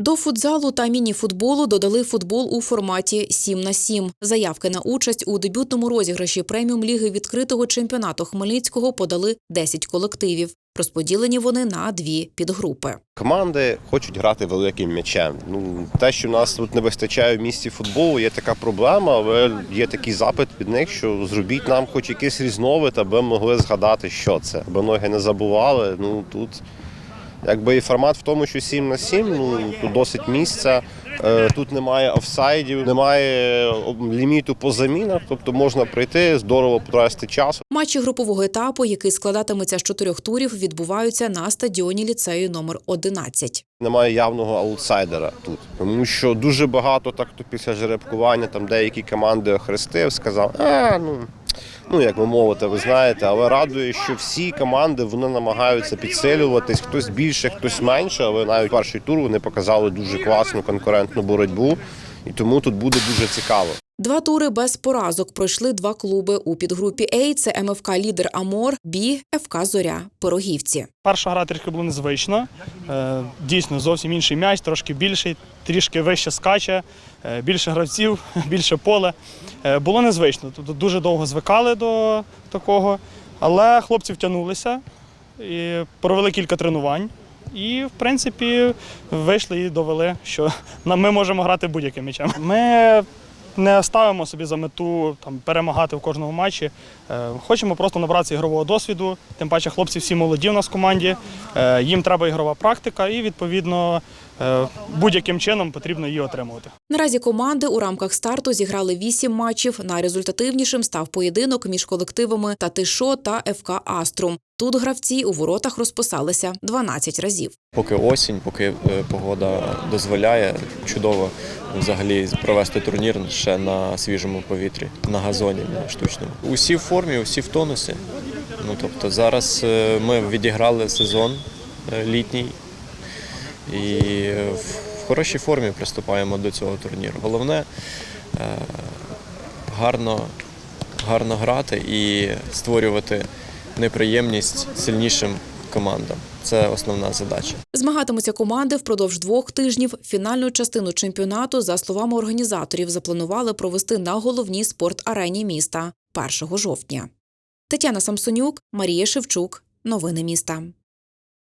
До футзалу та міні-футболу додали футбол у форматі 7 на 7. Заявки на участь у дебютному розіграші преміум ліги відкритого чемпіонату Хмельницького подали 10 колективів. Розподілені вони на дві підгрупи. Команди хочуть грати великим м'ячем. Ну те, що в нас тут не вистачає в місті футболу, є така проблема, але є такий запит від них, що зробіть нам хоч якийсь різновид, аби могли згадати, що це, аби ноги не забували. Ну тут якби і формат в тому, що 7 на 7, ну тут досить місця. Е, Тут немає офсайдів, немає ліміту по замінах, тобто можна прийти, здорово потратити час. Матчі групового етапу, який складатиметься з чотирьох турів, відбуваються на стадіоні ліцею номер 11. Немає явного аутсайдера тут, тому що дуже багато так то після жеребкування там деякі команди охрестив, сказав, а ну. Ну, як ви мовите, ви знаєте, але радує, що всі команди вони намагаються підсилюватись, хтось більше, хтось менше, але навіть перший тур вони показали дуже класну конкурентну боротьбу, і тому тут буде дуже цікаво. Два тури без поразок пройшли два клуби у підгрупі А. Це МФК Лідер Амор, Бі, ФК Зоря, Пирогівці. Перша гра трішки була незвична. Е, Дійсно, зовсім інший м'яч, трошки більший, трішки вище скаче, е, більше гравців, більше поле. Е, Було незвично. Тобто дуже довго звикали до такого, але хлопці втягнулися і провели кілька тренувань. І, в принципі, вийшли і довели, що нам- ми можемо грати будь-яким м'ячем. Ми не ставимо собі за мету там, перемагати в кожному матчі. Е, Хочемо просто набратися ігрового досвіду. Тим паче хлопці всі молоді в нас в команді. Е, Їм треба ігрова практика, і відповідно е, будь-яким чином потрібно її отримувати. Наразі команди у рамках старту зіграли вісім матчів. Найрезультативнішим став поєдинок між колективами Татишо та ФК Аструм. Тут гравці у воротах розписалися 12 разів. Поки осінь, поки погода дозволяє, чудово взагалі провести турнір ще на свіжому повітрі, на газоні на штучному. Усі в формі, усі в тонусі. Ну тобто зараз е, ми відіграли сезон е, літній і в в хорошій формі приступаємо до цього турніру. Головне е, гарно, гарно грати і створювати неприємність сильнішим командам. Це основна задача. Змагатимуться команди впродовж двох тижнів. Фінальну частину чемпіонату, за словами організаторів, запланували провести на головній спорт-арені міста 1 жовтня. Тетяна Самсонюк, Марія Шевчук. Новини міста.